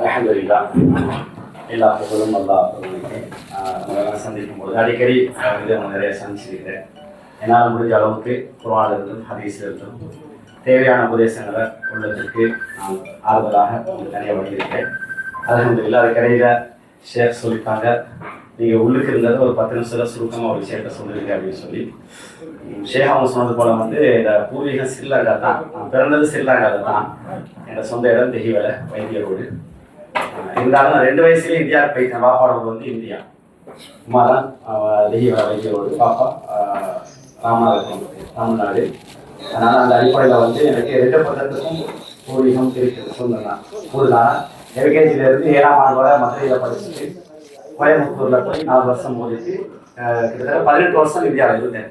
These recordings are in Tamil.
அலமதுல்லா எல்லா புகழும் நல்லா அவங்களுக்கு சந்திக்கும் பொழுது அடிக்கடி ஆஹ் இது அவங்க நிறைய சந்திச்சிருக்கிறேன். என்னால் முடிஞ்ச அளவுக்கு குரானில் இருந்தும் இருந்தும் தேவையான உபதேசங்களை உள்ளதற்கு நான் ஆறுதலாக உங்களுக்கு தனியாக பண்ணியிருக்கேன் அலமதுல்லா அதுக்கடையில் ஷேர் சொல்லிட்டாங்க நீங்கள் உள்ளுக்கு இருந்தது ஒரு பத்து நிமிஷத்தில் சுருக்கமாக ஒரு விஷயத்த சொல்லியிருக்கேன் அப்படின்னு சொல்லி. ஷேகம் ஷேக் அவங்க சொன்னது போல வந்து இந்த பூர்வீகம் ஸ்ரீலங்கா தான் நான் பிறந்தது ஸ்ரீலங்காவில் தான் என்னோட சொந்த இடம் தெஹிவலை வைத்தியரோடு இருந்தாலும் ரெண்டு வயசுலயும் இந்தியா போயிட்டேன். பாப்பாவோட வந்து இந்தியா. அம்மா தான் தெஹிவலை வைத்திய பாப்பா ஆஹ் ராமநாதபுரம் தமிழ்நாடு. அதனால அந்த அடிப்படையில் வந்து எனக்கு ரெண்டு பக்கத்துக்கும் பூர்வீகம் இருக்குது சொந்தம் ஊர் தான் எல்கேஜில இருந்து ஏழாம் ஆண்டு வரை மதுரையில் படிச்சுட்டு கோயம்புத்தூர்ல போய் நாலு வருஷம் போயிட்டு ஆஹ் கிட்டத்தட்ட பதினெட்டு வருஷம் இந்தியாவில் இருந்தேன்.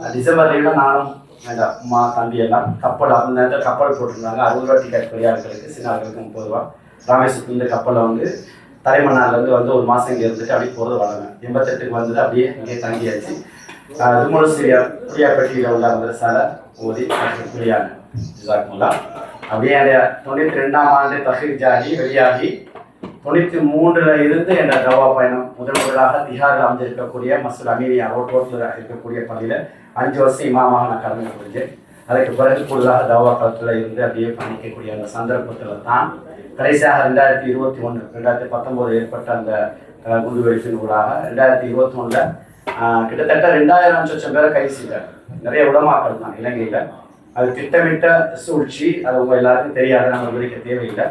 அஹ் டிசம்பர் நானும் எங்க அம்மா தம்பி எல்லாம் கப்பல் அந்த நேரத்தில் கப்பல் போட்டிருந்தாங்க. அறுபது ரூபா டிக்கெட் பெரியார்களுக்கு சின்ன முப்பது ரூபா ராமேஸ்வரத்துல இருந்து கப்பலில் வந்து தலைமன்னார்லேருந்து வந்து ஒரு மாதம் இங்கே இருந்துட்டு அப்படியே போகிறது வளங்க எண்பத்தெட்டுக்கு வந்தது அப்படியே இங்கே தங்கியாச்சு. துமுரு சிரியா புளியாப்பட்டியில் உள்ள மதரசால ஓதி புளியாங்க அப்படியே அந்த தொண்ணூற்றி ரெண்டாம் ஆண்டு தஹீர் ஜாகி வெளியாகி தொண்ணூற்றி மூன்றுல இருந்து என்ற தவா பயணம் முதல் முதலாக திஹாரில் அமைஞ்சிருக்கக்கூடிய மசூல் அமீனியா ரோட் இருக்கக்கூடிய பள்ளியில் அஞ்சு வருஷம் இமாமாக நான் கடந்து புரிஞ்சேன் அதுக்கு பிறகு கூடுதலாக தவா களத்தில் இருந்து அப்படியே பயணிக்கக்கூடிய அந்த சந்தர்ப்பத்தில் தான் கடைசியாக ரெண்டாயிரத்தி இருபத்தி ஒன்று ரெண்டாயிரத்தி பத்தொம்போது ஏற்பட்ட அந்த குண்டு வெடிப்பின் ஊடாக ரெண்டாயிரத்தி இருபத்தி ஒன்றில் கிட்டத்தட்ட ரெண்டாயிரம் லட்சம் பேரை கை செய்தார். நிறைய உடமாக்கள் தான் இலங்கையில். அது திட்டமிட்ட சூழ்ச்சி அது உங்கள் எல்லாருக்கும் தெரியாது நம்ம விவரிக்க தேவையில்லை.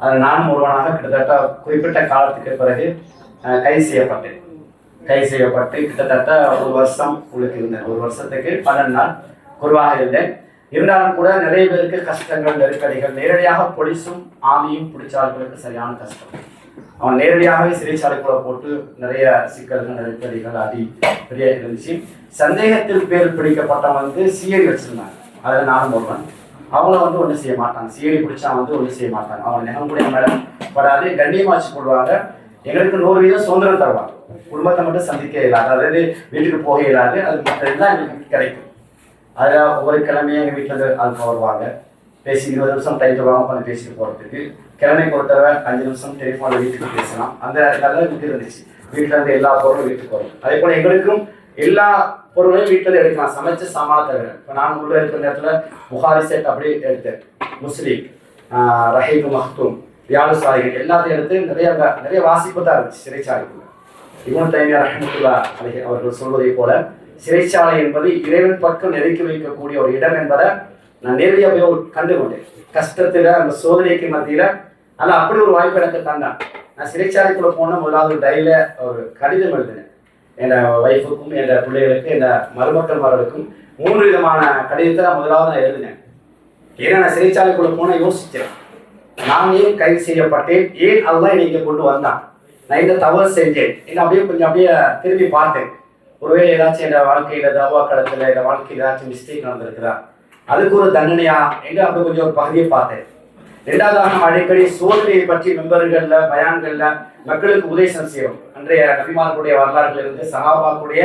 அதில் நானும் ஒருவனாக கிட்டத்தட்ட குறிப்பிட்ட காலத்துக்கு பிறகு கை செய்யப்பட்டேன். கை செய்யப்பட்டு கிட்டத்தட்ட ஒரு வருஷம் உங்களுக்கு இருந்தேன். ஒரு வருஷத்துக்கு பன்னெண்டு நாள் குருவாக இருந்தேன். இருந்தாலும் கூட நிறைய பேருக்கு கஷ்டங்கள் நெருக்கடிகள் நேரடியாக போலீஸும் ஆமியும் பிடிச்சார்களுக்கு சரியான கஷ்டம். அவன் நேரடியாகவே சிறைச்சாலைக்குள்ள போட்டு நிறைய சிக்கல்கள் நெருக்கடிகள் அடி பெரிய இருந்துச்சு. சந்தேகத்தில் பேர் பிடிக்கப்பட்டவன் வந்து சிஐடி வச்சிருந்தாங்க. அதில் நானும் ஒருவன் அவங்கள வந்து ஒன்றும் செய்ய மாட்டாங்க. சிஐடி பிடிச்சா வந்து ஒன்றும் செய்ய மாட்டாங்க. அவங்க நெகம் கூட மேடம் படாது கண்ணியமாச்சு போடுவாங்க. எங்களுக்கு நூறு வீதம் சுதந்திரம் தருவாங்க. குடும்பத்தை மட்டும் சந்திக்க இயலாது. அதாவது வீட்டுக்கு போக இயலாது. அது மற்ற எல்லாம் எங்களுக்கு கிடைக்கும். அதில் ஒவ்வொரு கிழமையும் எங்கள் வீட்டில் இருந்து வருவாங்க. பேசி இருபது நிமிஷம் டைம் தருவாங்க. உட்காந்து பேசிட்டு போகிறதுக்கு கிழமை பொறுத்தவரை அஞ்சு நிமிஷம் டெலிஃபோனில் வீட்டுக்கு பேசலாம். அந்த நல்ல வீட்டு இருந்துச்சு. வீட்டில் இருந்து எல்லா பொருளும் வீட்டுக்கு வரும். அதே போல் எங்களுக்கும் எல்லா பொருளையும் வீட்டில் எடுக்கலாம். சமைச்ச சாமான தவிர. இப்போ நான் உள்ள இருக்கிற நேரத்தில் புகாரி செட் அப்படியே எடுத்தேன். முஸ்லீம் ரஹீப் மஹ்தூம் வியாழு சாலைகள் எல்லாத்தையும் எடுத்து நிறைய நிறைய வாசிப்பு தான் இருந்துச்சு. சிறைச்சாலைக்குள்ள. இவன் தைமியா ரஹமத்துல்லா அலைஹி அவர்கள் சொல்வதை போல சிறைச்சாலை என்பது இறைவன் பக்கம் நெருக்கி வைக்கக்கூடிய ஒரு இடம் என்பதை நான் நேரடியாக போய் கண்டு கொண்டேன் கஷ்டத்தில் அந்த சோதனைக்கு மத்தியில் அதில் அப்படி ஒரு வாய்ப்பு எனக்கு தந்தான் நான் சிறைச்சாலைக்குள்ளே போன முதலாவது டைல ஒரு கடிதம் எழுதினேன். என் ஒய்ஃபுக்கும் என் பிள்ளைகளுக்கும் என் மருமக்கள் மகளுக்கும் மூன்று விதமான கடிதத்தை நான் முதலாவது நான் எழுதினேன். ஏன்னா நான் சிறைச்சாலைக்குள்ளே போன யோசித்தேன் நான் ஏன் கைது செய்யப்பட்டேன்? ஏன் அதுதான் என்னை கொண்டு வந்தான்? நான் இந்த தவறு செஞ்சேன். என்ன அப்படியே கொஞ்சம் அப்படியே திரும்பி பார்த்தேன். ஒருவேளை ஏதாச்சும் என் வாழ்க்கையில தவா கடத்துல என் வாழ்க்கையில ஏதாச்சும் மிஸ்டேக் நடந்திருக்கிறா அதுக்கு ஒரு தண்டனையா? என்று அப்படி கொஞ்சம் ஒரு பகுதியை பார்த்தேன். இரண்டாவதாக நம்ம அடிக்கடி சோதனையை பற்றி மெம்பர்கள்ல பயான்கள்ல மக்களுக்கு உபதேசம் செய்யும் அன்றைய நபிமார்களுடைய வரலாறுல இருந்து சகாபாக்குடைய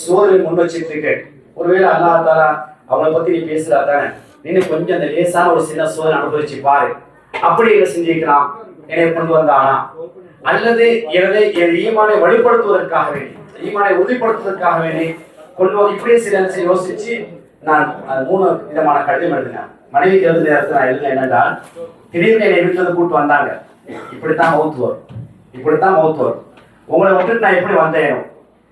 சோதனை முன் வச்சுட்டு இருக்கு ஒருவேளை அல்லாஹ் தாரா அவங்கள பத்தி நீ பேசுறா தானே? நீ கொஞ்சம் அந்த லேசான ஒரு சின்ன சோதனை அனுபவிச்சு பாரு. அப்படி என்ன செஞ்சிருக்கலாம் என்னை கொண்டு வந்தானா? அல்லது எனது என் ஈமானை வழிபடுத்துவதற்காக வேண்டி. ஈமானை உறுதிப்படுத்துவதற்காக வேண்டி கொண்டு இப்படியே சில யோசிச்சு நான் அது மூணு விதமான கடிதம் எழுதினேன். மனைவிக்கு எழுதின நேரத்தில் நான் எழுதினேன் என்னென்றால் திடீர்னு என்னை வீட்டில் கூட்டு வந்தாங்க. இப்படித்தான் மௌத்துவர் இப்படித்தான் மௌத்துவர் உங்களை விட்டுட்டு நான் எப்படி வந்தேன்?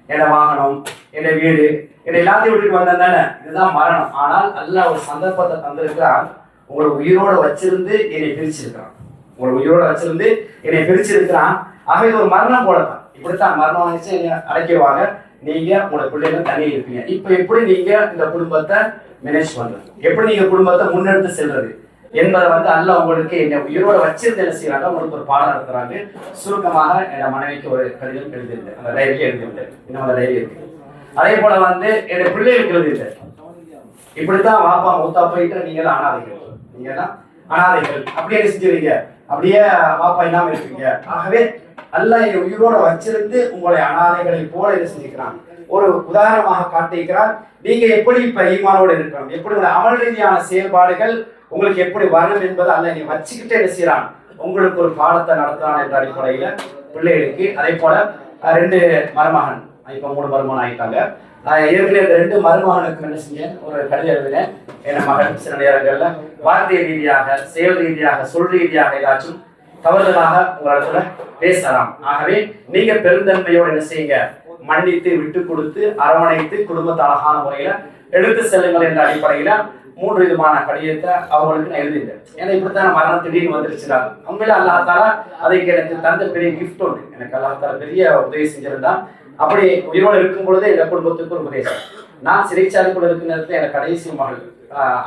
என்னை வாகனம் என்னை வீடு என்னை எல்லாத்தையும் விட்டுட்டு வந்தேன் தானே? இதுதான் மரணம். ஆனால் அல்ல ஒரு சந்தர்ப்பத்தை தந்திருக்கிறான். உங்களை உயிரோட வச்சிருந்து என்னை பிரிச்சிருக்கிறான். உங்களை உயிரோட வச்சிருந்து என்னை பிரிச்சிருக்கிறான். ஆக இது ஒரு மரணம் போலதான் இப்படித்தான் மரணம் வந்துச்சு அடைக்கிடுவாங்க. நீங்க உங்களோட பிள்ளைங்க தனி இருப்பீங்க. இப்ப எப்படி நீங்க இந்த குடும்பத்தை மேனேஜ் பண்றது? எப்படி நீங்க குடும்பத்தை முன்னெடுத்து செல்றது? என்பதை வந்து அல்ல உங்களுக்கு என்ன உயிரோட வச்சிருந்த என்ன செய்யறாங்க உங்களுக்கு ஒரு பாடம் நடத்துறாங்க. சுருக்கமாக என் மனைவிக்கு ஒரு கடிதம் எழுதியிருந்தேன். அந்த டைரி எழுதியிருந்தேன். இன்னும் அந்த டைரி இருக்கு. அதே போல வந்து என் பிள்ளைகளுக்கு எழுதியிருந்தேன். இப்படித்தான் வாப்பா மூத்தா போயிட்டு நீங்க எல்லாம் அனாதைகள். நீங்க எல்லாம் அனாதைகள் அப்படியே செஞ்சிருக்கீங்க அப்படியே மாப்பா இல்லாம இருப்பீங்க. ஆகவே அல்ல என் உயிரோட வச்சிருந்து உங்களை அனாதைகளை போல என்ன செஞ்சுக்கிறான். ஒரு உதாரணமாக காட்டியிருக்கிறார். நீங்க எப்படி இப்ப ஈமானோடு இருக்கணும்? எப்படி உங்களை அமல் ரீதியான செயல்பாடுகள் உங்களுக்கு எப்படி வரணும் என்பதை அல்ல நீ வச்சுக்கிட்டே என்ன செய்யறான் உங்களுக்கு ஒரு பாடத்தை நடத்தலாம் என்ற அடிப்படையில பிள்ளைகளுக்கு அதே போல ரெண்டு மருமகன் இப்ப மூணு மருமகன் ஆகிட்டாங்க அஹ், ஏற்கனவே இந்த ரெண்டு மருமகனுக்கு என்ன செஞ்சேன்? ஒரு கடிதம் எழுதினேன். என் மகன் சில நேரங்களில் வார்த்தை ரீதியாக செயல் ரீதியாக சொல் ரீதியாக ஏதாச்சும் தவறுதலாக உங்களிடத்துல பேசலாம். ஆகவே நீங்க பெருந்தன்மையோடு என்ன செய்யுங்க? மன்னித்து விட்டு கொடுத்து அரவணைத்து குடும்பத்தை அழகான முறையில எடுத்து செல்லுங்கள் என்ற அடிப்படையில மூன்று விதமான கடிதத்தை அவங்களுக்கு நான் எழுதிட்டேன் ஏன்னா இப்படித்தான் மரணம் திடீர்னு வந்துருச்சுடா உண்மையில அல்லாஹால அதுக்கு எனக்கு தந்த பெரிய கிஃப்ட் உண்டு. எனக்கு அல்லாஹால பெரிய உதவி செஞ்சிருந்தான். அப்படி உயிரோடு இருக்கும் பொழுதே இந்த குடும்பத்துக்கு ஒரு உபதேசம். நான் சிறைச்சாலைக்குள்ள இருக்கிற நேரத்தில் எனக்கு கடைசி மகள்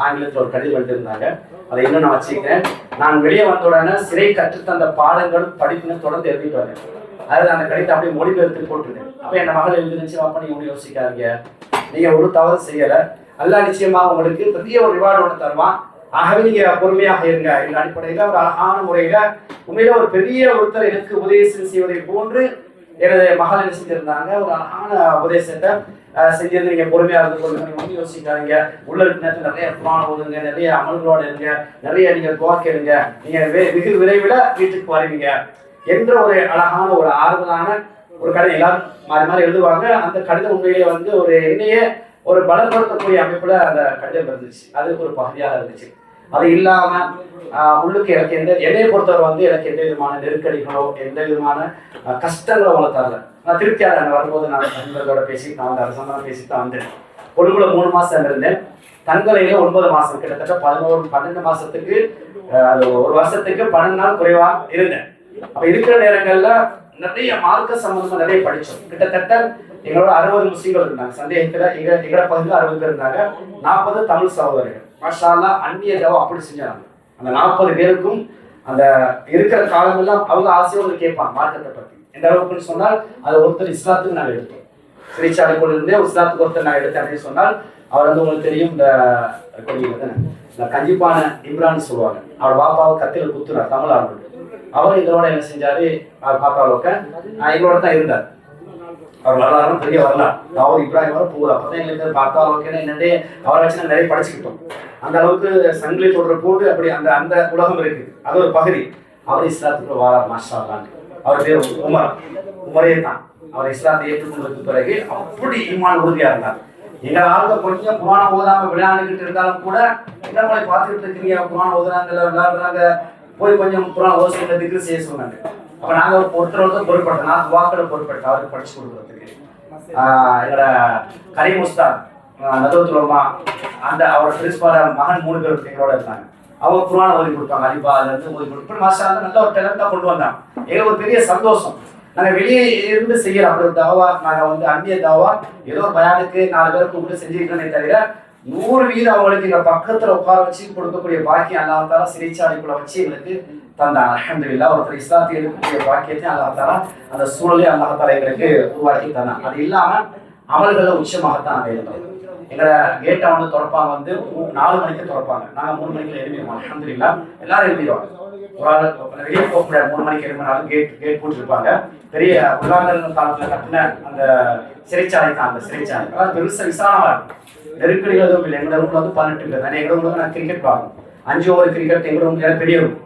ஆங்கிலத்தில் ஒரு கடிதம் எழுதியிருந்தாங்க. அதை இன்னும் நான் வச்சுக்கிறேன். நான் வெளியே வந்த உடனே சிறை கற்றுத்தந்த பாடங்கள் படிப்புன்னு தொடர்ந்து எழுதிட்டு வரேன் அதாவது அந்த கடிதத்தை அப்படியே மொழிபெயர்த்து போட்டுருந்தேன். அப்போ என் மகள் எழுதிருச்சு அப்போ நீங்கள் ஒன்றும் யோசிக்காதீங்க. நீங்க ஒரு தவறு செய்யலை. அல்லாஹ் நிச்சயமாக உங்களுக்கு பெரிய ஒரு ரிவார்டு ஒன்று தருவான். ஆகவே நீங்க பொறுமையாக இருங்க. என்ற அடிப்படையில ஒரு அழகான முறையில உண்மையில ஒரு பெரிய ஒருத்தர் எனக்கு உதவி செய்வதை போன்று எனது மகள் என்ன செஞ்சிருந்தாங்க? ஒரு அழகான உபதேசத்தை செஞ்சிருந்து நீங்க பொறுமையா இருந்து கொள்ளுங்க. நீங்க ஒன்றும் யோசிக்காதீங்க. உள்ள நேரத்தில் நிறைய புராணம் ஓதுங்க நிறைய அமல்களோட இருங்க. நிறைய நீங்க துவா கேளுங்க. நீங்க வெ- வெகு விரைவில் வீட்டுக்கு வருவீங்க என்ற ஒரு அழகான ஒரு ஆறுதலான ஒரு கடிதம் எல்லாரும் மாறி மாறி எழுதுவாங்க. அந்த கடிதம் உண்மையிலேயே வந்து ஒரு என்னையே ஒரு பலப்படுத்தக்கூடிய அமைப்புல அந்த கடிதம் இருந்துச்சு. அதுக்கு ஒரு பகுதியாக இருந்துச்சு. அது இல்லாம உள்ளுக்கு எனக்கு எந்த என்னையை பொறுத்தவரை வந்து எனக்கு எந்த விதமான நெருக்கடிகளோ எந்த விதமான கஷ்டங்களோ அவங்கள தரல. நான் திருப்தியாக அங்கே வரும்போது நான் நண்பர்களோட பேசி நான் வந்து அரசாங்கம் பேசிட்டு தான் வந்தேன். கொழும்புல மூணு மாசம் இருந்தேன். தங்கலையில ஒன்பது மாசம் கிட்டத்தட்ட பதினோரு பன்னெண்டு மாசத்துக்கு அது ஒரு வருஷத்துக்கு பன்னெண்டு நாள் குறைவா இருந்தேன். அப்ப இருக்கிற நேரங்கள்ல நிறைய மார்க்க சம்பந்தமா நிறைய படிச்சோம். கிட்டத்தட்ட எங்களோட அறுபது முஸ்லீம்கள் இருந்தாங்க. சந்தேகத்துல எங்க எங்களோட பகுதியில் அறுபது பேர் இருந்தாங்க. நாற்பது தமிழ் சகோதரர்கள் மாஷா அந்நிய தவா அப்படி செஞ்சாங்க. அந்த நாற்பது பேருக்கும் அந்த இருக்கிற காலமெல்லாம் அவங்க ஆசையோடு கேட்பாங்க மார்க்கத்தை பற்றி எந்த அளவுக்குன்னு சொன்னால் அது ஒருத்தர் இஸ்லாத்துக்கு நாங்கள் எடுத்தோம் சிறைச்சாலைக்குள்ள இருந்தே இஸ்லாத்துக்கு ஒருத்தர் நான் எடுத்தேன் அப்படின்னு சொன்னால் அவர் வந்து உங்களுக்கு தெரியும் இந்த கொடியில் இந்த கஞ்சிப்பான இம்ரான் சொல்லுவாங்க. அவர் பாப்பாவை கத்தில குத்துறார் தமிழ் ஆண்டு அவர் இதோட என்ன செஞ்சாரு? பாப்பாவுக்க எங்களோட தான் இருந்தார். அவர் வரலாறும் பெரிய வரலாறு. அவர் இப்ராஹிம் வர போகுது அப்பதான் எங்களுக்கு பார்த்தா அளவுக்கு என்னடே அவரை வச்சு நிறைய படிச்சுக்கிட்டோம். அந்த அளவுக்கு சங்கிலி போடுற போட்டு அப்படி அந்த அந்த உலகம் இருக்கு அது ஒரு பகுதி. அவர் இஸ்லாத்துக்குள்ள வாரார் மாஷா அல்லாஹ். அவர் பேர் உமர். உமரே தான். அவர் இஸ்லாத்தை ஏற்றுக்கொண்டதுக்கு பிறகு அப்படி இம்மான் உறுதியா இருந்தார். எங்கள் ஆளுங்க கொஞ்சம் புராணம் ஓதாம விளையாண்டுகிட்டு இருந்தாலும் கூட நம்மளை பார்த்துக்கிட்டு இருக்கீங்க? புராணம் ஓதுறாங்க விளையாடுறாங்க? போய் கொஞ்சம் புராணம் ஓசியில் திக்கு செய்ய சொன்னாங்க. அப்ப நாங்க ஒருத்தர் நான் வாக்கில் பொறுப்பட்டேன் அவருக்கு படிச்சு கொடுக்குறதுக்கு. எங்களோட கரீம் உஸ்தாத் நதுவத்துலமா அந்த அவரோட பிரின்சிபால மகன் மூணு பேர் எங்களோட இருந்தாங்க. அவங்க குரான் ஓதி கொடுப்பாங்க அலிபா அதுல இருந்து ஓதி கொடுத்து இப்படி மாசா நல்ல ஒரு டேலண்டா கொண்டு வந்தாங்க எங்களுக்கு ஒரு பெரிய சந்தோஷம். நாங்க வெளியே இருந்து செய்யற அப்படி ஒரு தாவா நாங்க வந்து அந்நிய தாவா ஏதோ ஒரு பயானுக்கு நாலு பேர் கூப்பிட்டு செஞ்சுக்கிறோமே தவிர நூறு வீதம் அவங்களுக்கு எங்க பக்கத்துல உட்கார வச்சு கொடுக்கக்கூடிய பாக்கியம் அல்லாஹால சிறைச்சாலைக்குள்ள வச்சு எங்களுக்கு தந்தான். அலமதுல்லா ஒருத்தர் இஸ்லாத்தை எடுக்கக்கூடிய பாக்கியத்தை அல்லாஹால அந்த சூழலை அல்லாஹால எங்களுக்கு உருவாக்கி தந்தாங்க அது இல்லாம அமல்களை உச்சமாகத்தான் அதை இருந்தோம் எங்களை கேட்டை வந்து திறப்பாங்க வந்து நாலு மணிக்கு திறப்பாங்க. நாங்க மூணு மணிக்கு எழுதிடுவோம் அலமதுல்லா எல்லாரும் எழுதிடுவாங்க ஒரு ஆள் வெளியே போக முடியாது மூணு மணிக்கு எழுதினாலும் கேட் கேட் போட்டுருப்பாங்க. பெரிய உலகங்கள் காலத்துல கட்டின அந்த சிறைச்சாலை தான் அந்த சிறைச்சாலை. அதாவது பெருசா விசாலமா இருக்கும். நெருக்கடிகள் எதுவும் இல்லை. எங்கள் ரூம்ல வந்து பதினெட்டு பேர். நான் எங்க ரூம்ல நான் கிரிக்கெட் பார்க்கணும். அஞ்சு ஓவர் கிரிக்கெட் எங்க ரூம் எனக்கு பெரிய ரூம்.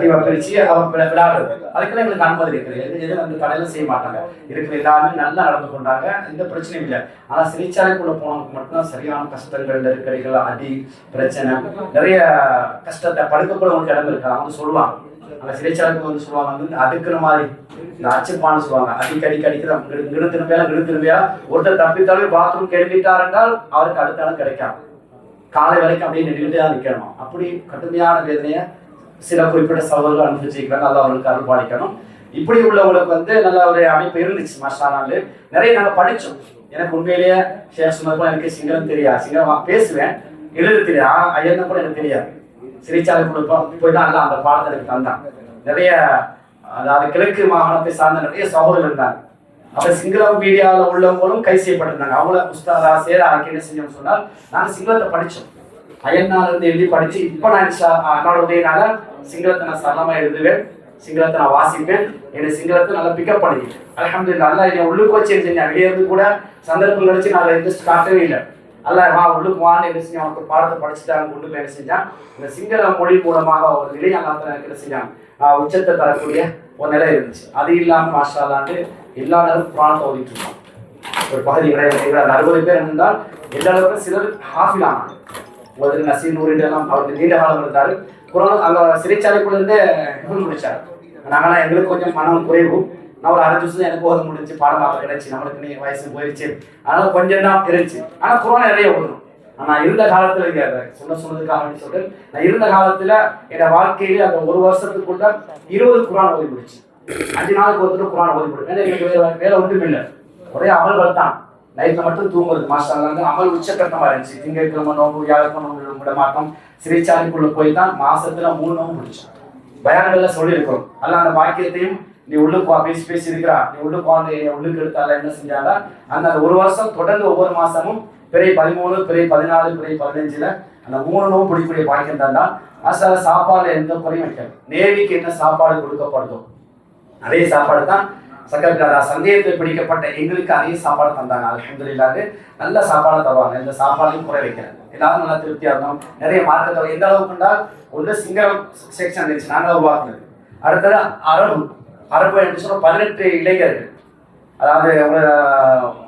டீமை பிரிச்சு அவன் விளையாடுறது அதுக்கெல்லாம் எங்களுக்கு அனுமதி இருக்குது எது எதுவும் வந்து தடையில செய்ய மாட்டாங்க. இருக்கிற எல்லாருமே நல்லா நடந்து கொண்டாங்க. எந்த பிரச்சனையும் இல்லை. ஆனால் சிறைச்சாலைக்குள்ள போனவங்களுக்கு மட்டும்தான் சரியான கஷ்டங்கள் நெருக்கடிகள் அடி பிரச்சனை நிறைய கஷ்டத்தை படுக்கக்கூட உங்களுக்கு இடம் இருக்கு அவங்க சொல்லுவாங்க. அந்த சிறைச்சாலைக்கு வந்து சொல்லுவாங்க வந்து அடுக்கிற மாதிரி இந்த அச்சுப்பான்னு சொல்லுவாங்க. அடிக்கடி அடிக்க அடிக்கிற கிடு திரும்பியா கிடு திரும்பியா? ஒருத்தர் தப்பித்தாலே பாத்ரூம் கெடுக்கிட்டார் என்றால் அவருக்கு அடுத்த நாள் கிடைக்காது. காலை வரைக்கும் அப்படியே நின்றுகிட்டே தான் நிற்கணும். அப்படி கடுமையான வேதனையை சில குறிப்பிட்ட சகோதரர்கள் அனுபவிச்சிருக்கிறாங்க. அதை அவர்களுக்கு அருள் பாலிக்கணும். இப்படி உள்ளவங்களுக்கு வந்து நல்ல ஒரு அமைப்பு இருந்துச்சு மஷா நிறைய நாங்கள் படித்தோம் எனக்கு உண்மையிலேயே ஷேர் சொன்னதுக்கு எனக்கு சிங்களம் தெரியாது. சிங்களம் பேசுவேன் எழுத தெரியாது. ஐயன்னு கூட எனக்கு தெரியாது. சிறைச்சாலை கொடுப்போம் போய் தான் அந்த பாடத்தை எனக்கு தந்தான் நிறைய அதாவது கிழக்கு மாகாணத்தை சார்ந்த நிறைய சகோதரர் இருந்தாங்க. அப்ப சிங்களம் மீடியாவில் உள்ளவங்களும் கை செய்யப்பட்டிருந்தாங்க. அவங்கள உஸ்தாதா சேர ஆக்கி என்ன செஞ்சோம்னு சொன்னால் நாங்கள் சிங்களத்தை படித்தோம் அயன்னால இருந்து எழுதி படிச்சு இப்போ நான் இன்ஷா- என்னோட உதவினால சிங்களத்தை நான் சரளமாக எழுதுவேன் சிங்களத்தை நான் வாசிப்பேன் என்னை சிங்களத்தை நல்லா பிக்கப் பண்ணிக்கிட்டேன் அலமது நல்லா என்னை உள்ளுக்கு வச்சு செஞ்சேன் வெளியே இருந்து கூட சந்தர்ப்பம் கிடைச்சு நான் எந்த காட்டவே இல்லை. நல்லா வா உள்ளுக்கு வான்னு என்ன செஞ்சான்? அவனுக்கு பாடத்தை படிச்சுட்டாங்க கொண்டு போய் என்ன செஞ்சான்? இந்த சிங்கள மொழி மூலமாக ஒரு நிலை அல்லாத்த என்ன செஞ்சான்? உச்சத்தை தரக்கூடிய ஒரு நிலை இருந்துச்சு. அது இல்லாமல் மாஷாலாண்டு எல்லா நேரம் புராணத்தை ஓதிட்டு இருந்தோம் ஒரு பகுதி விளையாட்டு அந்த அறுபது பேர் இருந்தால் எல்லா நேரமும் சிலர் ஹாஃபில் ஆனாங்க முதல்ல நசீர் நூறிட்டெல்லாம் அவருக்கு நீண்ட காலம் இருந்தார். குரான் அங்கே சிறைச்சாலைக்குள்ளேருந்தே முடிச்சார். நாங்களாம் எங்களுக்கு கொஞ்சம் மனம் குறைவும் நான் ஒரு அரை வருஷம் எனக்கு ஓத முடிஞ்சு பாடமாக கிடைச்சி. நம்மளுக்கு நீ வயசு போயிடுச்சு அதனால கொஞ்சம் தான் இருந்துச்சு. ஆனால் குரான் நிறைய ஓடணும் ஆனால் இருந்த காலத்துல இங்க சொன்ன சொன்னதுக்காக வேண்டி சொல்றேன். நான் இருந்த காலத்துல என் வாழ்க்கையில அந்த ஒரு வருஷத்துக்குள்ள இருபது குரான் ஓதி முடிச்சு. அஞ்சு நாளுக்கு ஒருத்தர் குரான் ஓதி முடிச்சு ஏன்னா எங்களுக்கு வேற வேலை ஒன்றும் இல்லை. ஒரே அமல்கள் தான். நைட்ல மட்டும் தூங்குறது. மாஸ்டர் வந்து அமல் உச்சக்கட்டமா இருந்துச்சு. திங்கட்கிழமை நோம்பு வியாழக்கிழமை நோம்பு விட மாட்டோம். சிறைச்சாலைக்குள்ள போய் தான் மாசத்துல மூணு நோம்பு முடிச்சோம். பயான்கள்ல சொல்லியிருக்கிறோம். அதெல்லாம் அந்த வாக்கியத்தையும் நீ உள்ளுக்கு வா பேசி பேசி இருக்கிறா நீ உள்ளுக்கு வந்து என்னை உள்ளுக்கு எடுத்தால என்ன செஞ்சால அந்த ஒரு வருஷம் தொடர்ந்து ஒவ்வொரு மாசமும் பிறை பதிமூணு பிறை பதினாலு பிறை பதினஞ்சுல அந்த மூணு நோம்பு பிடிக்கக்கூடிய பாக்கியம் தந்தா அசால சாப்பாடு எந்த குறையும் வைக்காது. நேவிக்கு என்ன சாப்பாடு கொடுக்கப்படுதோ அதே சாப்பாடு தான் சக்கரக்காரா சந்தேகத்தில் பிடிக்கப்பட்ட எங்களுக்கு அதே சாப்பாடு தந்தாங்க. அலமதுல்லாது நல்ல சாப்பாடு தருவாங்க. இந்த சாப்பாடையும் குறை வைக்கிறாங்க எல்லாரும் நல்லா திருப்தியா இருந்தோம். நிறைய மார்க்கத்தோட எந்த அளவுக்கு என்றால் ஒன்று சிங்களம் செக்ஷன் இருந்துச்சு நாங்கள் உருவாக்குனது அடுத்தது அரபு அரபு என்று சொன்ன பதினெட்டு இளைஞர்கள். அதாவது உங்க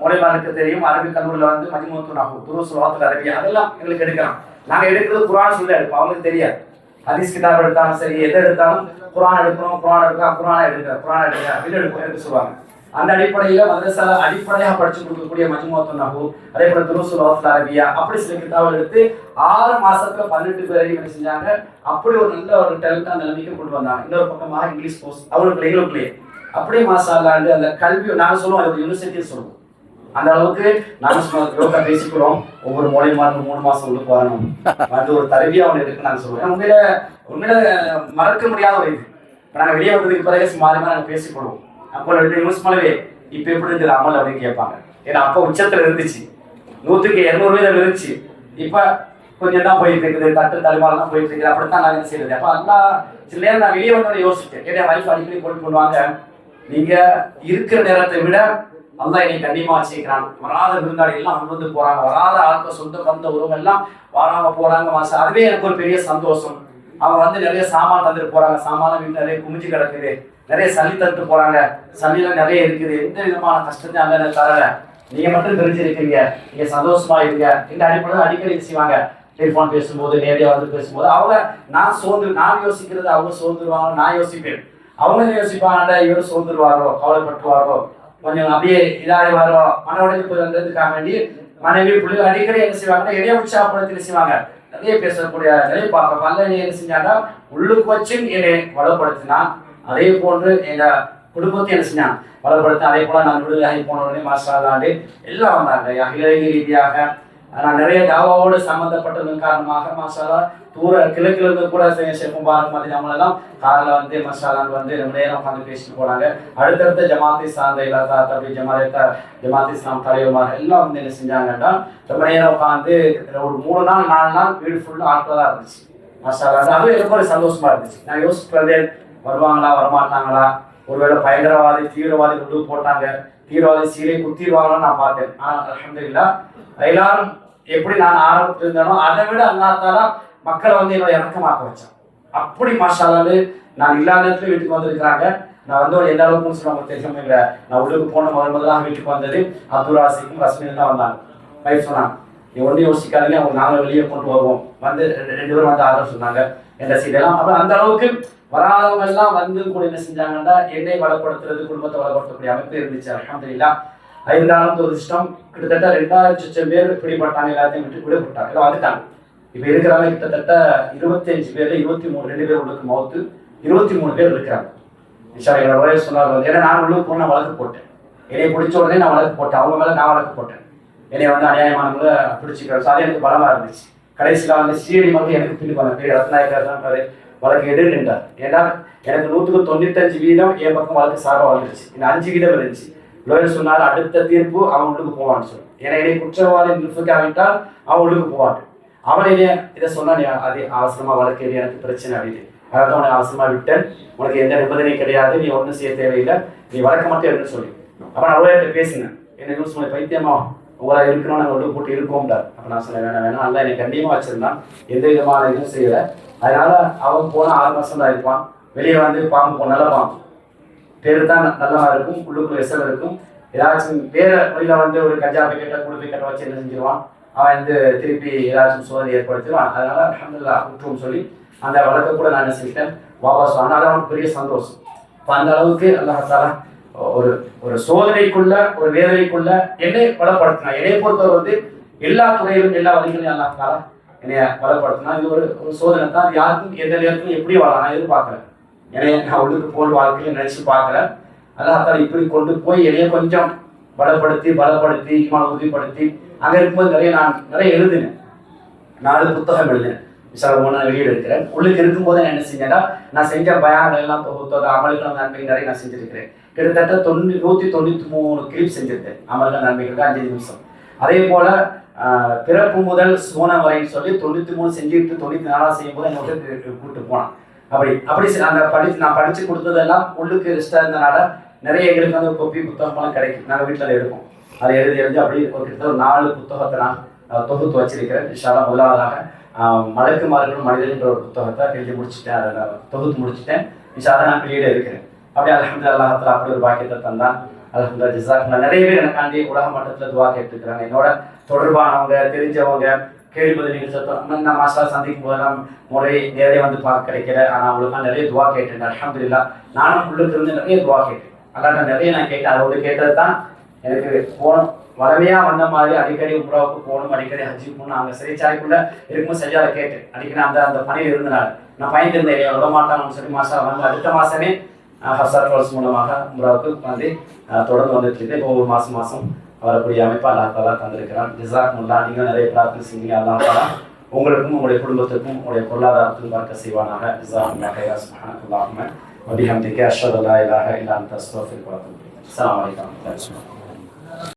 மொழிமாருக்கு தெரியும் அரபிக் கல்லூரியில் வந்து மதிமுத்து நாகும் துரு சுலாத்தில் அரபியா அதெல்லாம் எங்களுக்கு எடுக்கலாம். நாங்கள் எடுக்கிறது குரான் சொல்லி எடுப்போம் அவங்களுக்கு தெரியாது. ஹதீஸ் கிதாப் எடுத்தாலும் சரி எதை எடுத்தாலும் குரான் எடுக்கணும் குரான் எடுக்க குரானை எடுக்க குரான் எடுக்க அப்படின்னு எடுப்போம் எடுக்க சொல்லுவாங்க. அந்த அடிப்படையில மதரசால அடிப்படையாக படிச்சு கொடுக்கக்கூடிய மஜ்முஅத்து நஹு அதே போல துருசுல் அரபியா அப்படி சில கிதாபுகள் எடுத்து ஆறு மாசத்துல பதினெட்டு பேரையும் என்ன செஞ்சாங்க? அப்படி ஒரு நல்ல ஒரு டெலண்டா நிலைமைக்கு கொண்டு வந்தாங்க. இன்னொரு பக்கமாக இங்கிலீஷ் கோர்ஸ் அவங்களுக்கு எங்களுக்குள்ளேயே அப்படியே மாசாலாண்டு அந்த கல்வி நாங்கள் சொல்லுவோம் அது ஒரு சொல்லுவோம். அந்த அளவுக்கு நாங்க யோகா பேசிக்கிறோம் ஒவ்வொரு மூணு மாதம் மூணு மாசம் உள்ளுக்கு வரணும். அது ஒரு தருவியா ஒன்று இருக்கு நாங்க சொல்லுவோம். உண்மையில உண்மையில மறக்க முடியாத ஒரு இது. இப்ப நாங்க வெளியே வந்ததுக்கு பிறகு சுமாரி நாங்க பேசிக்கொள்வோம். அப்போ ரெண்டு யூஸ் பண்ணவே இப்போ எப்படி இருந்தது? அமல் அப்படின்னு கேட்பாங்க. ஏன்னா அப்போ உச்சத்தில் இருந்துச்சு. நூற்றுக்கு இருநூறு வீதம் இருந்துச்சு. இப்போ கொஞ்சம் தான் போயிட்டு இருக்குது. தட்டு தலைமால தான் போயிட்டு இருக்குது. அப்படித்தான் நான் என்ன செய்யறது அப்போ அல்லா சில நேரம் நான் வெளியே வந்தோட யோசிச்சேன் ஏன்னா வைஃப் அடிக்கடி கோல் பண்ணுவாங்க. நீங்கள் இருக்கிற நேரத்தை விட அல்லா என்னை கண்ணியமா வச்சுக்கிறான். வராத விருந்தாளி எல்லாம் அங்க வந்து போறாங்க. வராத ஆட்கள் சொந்த பந்த உறவு எல்லாம் வராங்க போறாங்க மாசம் அதுவே எனக்கு ஒரு பெரிய சந்தோஷம். அவன் வந்து நிறைய சாமான் தந்துட்டு போறாங்க. சாமான வீட்டு நிறைய குமிஞ்சு கிடக்குது. நிறைய சளி தட்டு போறாங்க. சளியில நிறைய இருக்குது. எந்த விதமான கஷ்டத்தையும் அங்கே தரல. நீங்க மட்டும் தெரிஞ்சிருக்கீங்க. நீங்க சந்தோஷமா இருங்க. இந்த அடிப்படையில் அடிக்கடி செய்வாங்க? டெலிஃபோன் பேசும்போது நேரடியாக வந்து பேசும்போது அவங்க நான் சோர்ந்து நான் யோசிக்கிறது அவங்க சோர்ந்துருவாங்க நான் யோசிப்பேன். அவங்க என்ன யோசிப்பாங்க? இவர் சோர்ந்துருவாரோ கவலைப்பட்டுவாரோ கொஞ்சம் அப்படியே இதாகிவாரோ மன உடைஞ்சு போய் வந்ததுக்காக வேண்டி மனைவி பிள்ளைகள் அடிக்கடி என்ன செய்வாங்கன்னா இடைய உற்சாகப்படுத்தி செய்வாங்க? நிறைய பேசக்கூடிய நிறைய பார்க்க பல்ல என்ன செஞ்சாங்கன்னா உள்ளுக்கு வச்சு என்னை வளப்படுத்தினா அதே போன்று எங்க குடும்பத்தை என்ன செஞ்சான் பலப்படுத்த அதே போல நான் விடுதலை போன உடனே மாஸ்டர் எல்லாம் வந்தாங்க. அகில ரீதியாக நான் நிறைய தாவாவோடு சம்மந்தப்பட்டதன் காரணமாக மசாலா தூர கிழக்குல இருந்து கூட ஷெஃபும் பாரத் மாதிரி நம்மளெல்லாம் காரில் வந்து மசாலான்னு வந்து ரொம்ப நேரம் உட்காந்து பேசிட்டு போனாங்க. அடுத்தடுத்த ஜமாத்தி சார்ந்த இல்லாத தப்பி ஜமாத்த ஜமாத் இஸ்லாம் தலைவர்மார் எல்லாம் வந்து என்ன செஞ்சாங்கன்னா ரொம்ப நேரம் உட்காந்து ஒரு மூணு நாள் நாலு நாள் வீடு ஃபுல்லாக ஆட்களாக இருந்துச்சு. மசாலா அது எனக்கு ஒரு சந்தோஷமா இருந்துச்சு. நான் யோசிச்சு வந்தேன் வருவாங்களா வரமாட்டாங்களா? ஒருவேளை பயங்கரவாதி தீவிரவாதி கொண்டு போட்டாங்க. தீவிரவாதி சீலை குத்திடுவாங்களான்னு நான் பார்த்தேன். ஆனால் அலமதுல்லா எல்லாரும் எப்படி நான் ஆரம்பத்தில் இருந்தேனோ அதை விட அல்லாத்தால மக்களை வந்து என்னோட இறக்கமாக்க வச்சேன். அப்படி மாஷாலாலு நான் இல்லாத நேரத்துல வீட்டுக்கு வந்திருக்கிறாங்க. நான் வந்து எந்த அளவுக்கு சொல்லுவாங்க தெரியாம இல்லை நான் உள்ளுக்கு போன முதல் முதலாக வீட்டுக்கு வந்தது அப்துல் ராசிக்கும் ரஸ்மின் தான் வந்தாங்க. வைஃப் சொன்னாங்க ஒன்றும் யோசிக்காதீங்க அவங்க நாங்களும் வெளியே கொண்டு வருவோம் வந்து ரெண்டு ரெண்டு பேரும் வந்து ஆதரவு சொன்னாங்க. என்ற சீடெல்லாம் அப்புறம் அந்த அளவுக்கு வராதவங்க எல்லாம் வந்து கூட என்ன செஞ்சாங்கன்னா என்னை வளப்படுத்துறது குடும்பத்தை வளப்படுத்தக்கூடிய அமைப்பு இருந்துச்சு அலமதுல்லா ஐந்தாயிரம் துரதிஷ்டம் கிட்டத்தட்ட ரெண்டாயிரம் லட்சம் பேர் பிடிபட்டாங்க எல்லாத்தையும் விட்டு விடுபட்டாங்க. எல்லாம் வந்துட்டாங்க இப்போ இருக்கிறாங்க கிட்டத்தட்ட இருபத்தி அஞ்சு பேர்ல இருபத்தி மூணு ரெண்டு பேர் உள்ளுக்கு மவுத்து இருபத்தி மூணு பேர் இருக்கிறாங்க. விஷா என்னோட சொன்னாங்க சொன்னார் ஏன்னா நான் உள்ளுக்கு போன வழக்கு போட்டேன். என்னை பிடிச்ச உடனே நான் வழக்கு போட்டேன். அவங்க மேலே நான் வழக்கு போட்டேன். என்னை வந்து அநியாயமானவங்கள பிடிச்சிக்கிறார். அது எனக்கு பலமா இருந்துச்சு. கடைசியில் வந்து சிஐடி மட்டும் எனக்கு பின்னுக்கு வந்த பேர் ரத்நாயகர் தான் வழக்கு எடு நின்றார் ஏன்னா எனக்கு நூற்றுக்கு தொண்ணூத்தஞ்சு வீதம் என் பக்கம் வழக்கு சார்பாக வந்துருச்சு. இந்த அஞ்சு வீதம் இருந்துச்சு. லோயர் சொன்னார் அடுத்த தீர்ப்பு அவன் உள்ளுக்கு போவான்னு சொல்லி. ஏன்னா என்னை குற்றவாளி நிறுத்திக்காவிட்டால் அவன் உள்ளுக்கு போவான். அவன் என்னைய இதை சொன்னான் நீ அது அவசரமாக வழக்கு இல்லையா எனக்கு பிரச்சனை அப்படின்னு. அதான் உனக்கு அவசரமாக விட்டேன். உனக்கு எந்த நிபந்தனையும் கிடையாது நீ ஒன்றும் செய்ய தேவையில்லை. நீ வழக்க மட்டும் எடுன்னு சொல்லி. அப்புறம் நான் லோயர்கிட்ட பேசினேன். என்ன நியூஸ் பண்ணி பைத்தியமா உங்களால் இருக்கணும் நாங்கள் விட்டு போட்டு இருக்கோம்டார் அப்போ நான் சொன்னேன் வேணாம் வேணாம். நல்லா என்னை கண்டிப்பாக வச்சிருந்தான் எந்த விதமான இதுவும் செய்யலை. அதனால அவன் போனால் ஆறு மாதம் தான் இருப்பான் வெளியே வந்து பாம்பு போ- நல்ல பாம்பு. பேரு தான் நல்லா இருக்கும். உள்ளுக்குள்ள எசல் இருக்கும். ஏதாச்சும் வேற வழியில் வந்து ஒரு கஞ்சா பிக்கெட்டை குழு பிக்கெட்டை வச்சு என்ன செஞ்சிருவான்? அவன் வந்து திருப்பி ஏதாச்சும் சோதனை ஏற்படுத்திடுவான். அதனால அஹமதுல்லா குற்றம் சொல்லி அந்த வழக்கை கூட நான் என்ன செஞ்சிட்டேன். வாபஸ் ஆனால் அவனுக்கு பெரிய சந்தோஷம். இப்போ அந்த அளவுக்கு அல்லாஹாலா ஒரு ஒரு சோதனைக்குள்ள ஒரு வேதனைக்குள்ள என்னை பலப்படுத்தினா என்னை பொறுத்தவரை வந்து எல்லா துறையிலும் எல்லா வழிகளையும் அல்லாஹால என்னைய பலப்படுத்தினா இது ஒரு ஒரு சோதனை தான். யாருக்கும் எந்த நேரத்திலும் எப்படி வாழலாம்? நான் எதிர்பார்க்கிறேன் என்னைய நான் உள்ளுக்கு போல் வாழ்க்கையை நினைச்சு பார்க்கிறேன் அல்லாஹால இப்படி கொண்டு போய் என்னைய கொஞ்சம் பலப்படுத்தி பலப்படுத்தி இமான் உறுதிப்படுத்தி அங்கே இருக்கும்போது நிறைய நான் நிறைய எழுதினேன். நாலு புத்தகம் எழுதினேன். விசால ஒன்று வெளியிட இருக்கிறேன். உள்ளுக்கு இருக்கும்போது நான் என்ன செஞ்சேன்னா நான் செஞ்ச பயான்கள் எல்லாம் தொகுத்தது அமல்கள் நன்மைகள் நிறைய நான் செஞ்சிருக்கிறேன். கிட்டத்தட்ட தொண்ணூ நூற்றி தொண்ணூற்றி மூணு கிளிப் செஞ்சுருக்கேன் அமர்கள் நன்மைகளுக்கு அஞ்சு நிமிஷம். அதே போல் பிறப்பு முதல் சோனம் வரைன்னு சொல்லி தொண்ணூற்றி மூணு செஞ்சுட்டு தொண்ணூற்றி நாலாம் செய்யும் போது என்னை கூப்பிட்டு போனான். அப்படி அப்படி அந்த படிச்சு நான் படித்து கொடுத்ததெல்லாம் உள்ளுக்கு ரிஸ்டாக இருந்தனால நிறைய எங்களுக்கு வந்து கொப்பி புத்தகம்லாம் கிடைக்கும். நாங்கள் வீட்டில் எடுப்போம். அதை எழுதி எழுதி அப்படி ஒரு கிட்டத்தட்ட ஒரு நாலு புத்தகத்தை நான் தொகுத்து வச்சிருக்கிறேன். இன்ஷால்லா முதலாவதாக ஆஹ், மலக்குமார்கள் மனிதன்ற ஒரு புத்தகத்தை எழுதி முடிச்சுட்டேன். அதை நான் தொகுத்து முடிச்சுட்டேன். இன்ஷால்லா நான் வெளியிட இருக்கிறேன். அப்படி அலமது அல்லாஹத்தில் அப்படி ஒரு பாக்கியத்தை தந்தான். அலமது ஜிசாக்னா நிறைய பேர் எனக்காண்டி உலக மட்டத்தில் துவா கேட்டுருக்கிறாங்க. என்னோட தொடர்பானவங்க தெரிஞ்சவங்க கேள்வி நிகழ்ச்சி நான் மாஸ்டர் சந்திக்கும் போதெல்லாம் முறை நேரே வந்து பார்க்க கிடைக்கல. ஆனால் அவங்களுக்குலாம் நிறைய துவா கேட்டேன் அலமதுல்லா நானும் உள்ளுக்கு இருந்து நிறைய துவா கேட்டேன். அல்லாட்ட நிறைய நான் கேட்டேன். அதோடு கேட்டது தான் எனக்கு போகணும் வரவையா வந்த மாதிரி அடிக்கடி உம்ராவுக்கு போகணும் அடிக்கடி ஹஜ்ஜி போகணும். அங்கே சிறைச்சாலைக்குள்ள இருக்கும்போது சரியாக கேட்டேன். அடிக்கடி அந்த அந்த பணியில் இருந்தனால. நான் பயந்துருந்தேன் என்னை விட மாட்டாங்கன்னு சொல்லி மாசம் வந்து அடுத்த மாசமே ஹசார் ட்ராவல்ஸ் மூலமாக உம்ராவுக்கு வந்து தொடர்ந்து வந்துட்டு இருக்கு. இப்போ ஒவ்வொரு மாசம் மாசம் வரக்கூடிய அமைப்பு அல்லா தாலா தந்திருக்கிறான். ஜிசாக் முல்லா நீங்கள் நிறைய பிரார்த்தனை செஞ்சீங்க அல்லா தாலா உங்களுக்கும் உங்களுடைய குடும்பத்துக்கும் உங்களுடைய பொருளாதாரத்துக்கும் பார்க்க செய்வானாக. ஜிசாக் முல்லா கையா சுபஹானல்லாஹும்ம வபிஹம்திக அஷ்ஹது அல்லா இலாஹ இல்லா அன்த அஸ்தக்ஃபிருக்க வ அத்தூபு